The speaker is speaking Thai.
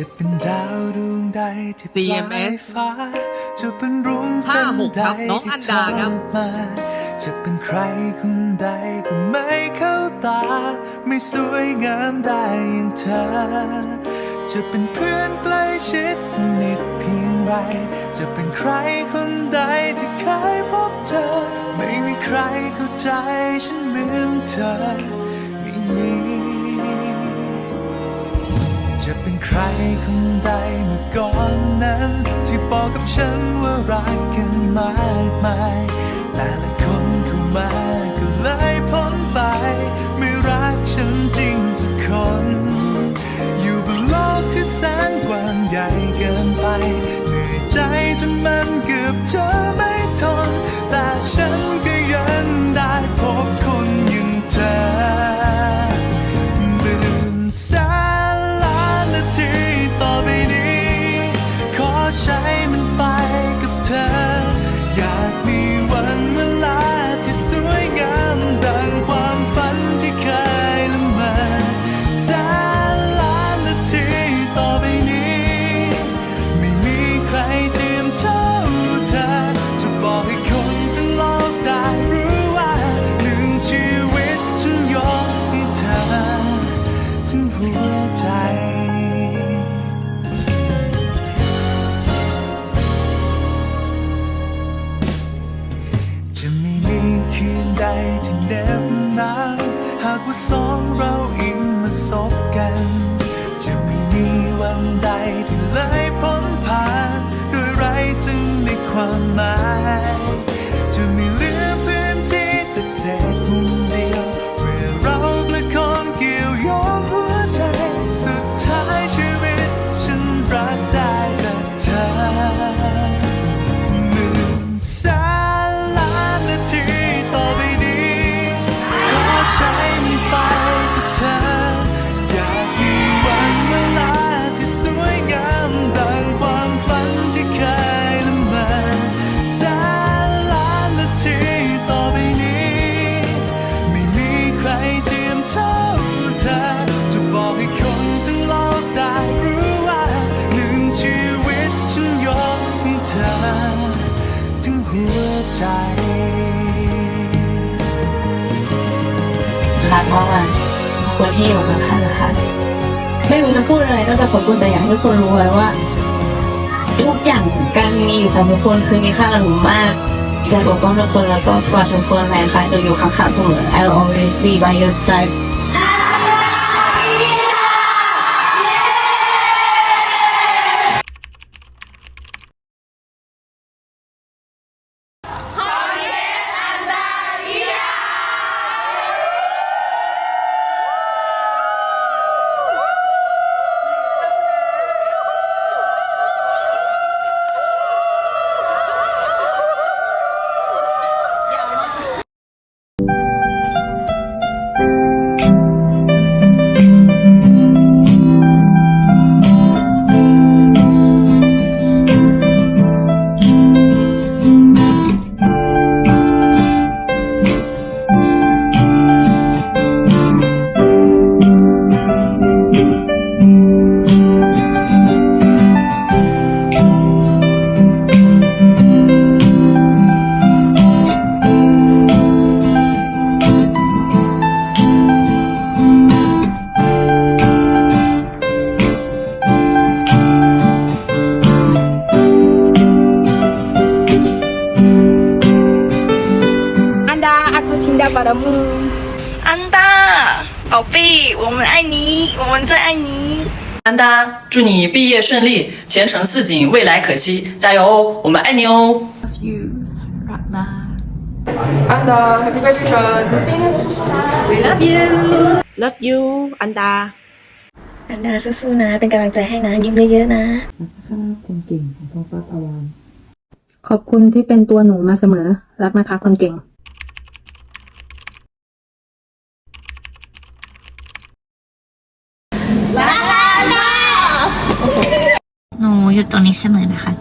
จะเป็นดาวดวงใดที่ปลาย CMS ฟ้าจะเป็นรุ่งห้าเส้นหกใดครับน้องที่อันทดาอครับดมาจะเป็นใครคนใดก็ไม่เข้าตา ไม่สวยงามได้อย่างเธอ จะเป็นเพื่อนใกล้ชิดสนิทเพียงไร จะเป็นใครคนใดที่เคยพบเธอ ไม่มีใครเข้าใจฉันเหมือนเธอไม่มี ใครคนใดเมื่อก่อนนั้น ที่บอกกับฉันว่ารักกันมากมายแต่ ถึงหัวใจ จะไม่มีคืนใดที่เหน็บหนานหากว่าสองเราอิงมาสบกัน จะไม่มีวันใดที่เลย ใจรักมากๆคนที่อยู่ข้างๆนะคะไม่รู้จะพูดอะไรนอกจากขอบคุณแต่อยากให้ทุกคนรู้ไว้ว่า ทุกอย่างการมีอยู่ของทุกคนคือมีค่ากับหนูมากจะปกป้องทุกคนแล้วก็กอดทุกคนแม้ใครจะอยู่ข้างๆเสมอ I'll always be by your side 古亲到巴达木。安达，宝贝，我们爱你，我们最爱你。安达，祝你毕业顺利，前程似锦，未来可期，加油哦！我们爱你哦。 安达，Happy graduation！ Love you，安达。 อันดาสู้ๆนะ เป็นกำลังใจให้นะ ยิ้มเยอะๆนะ ขอบคุณที่เป็นตัวหนูมาเสมอ รักนะคะคนเก่ง อยู่ตรงนี้เสมอนะคะ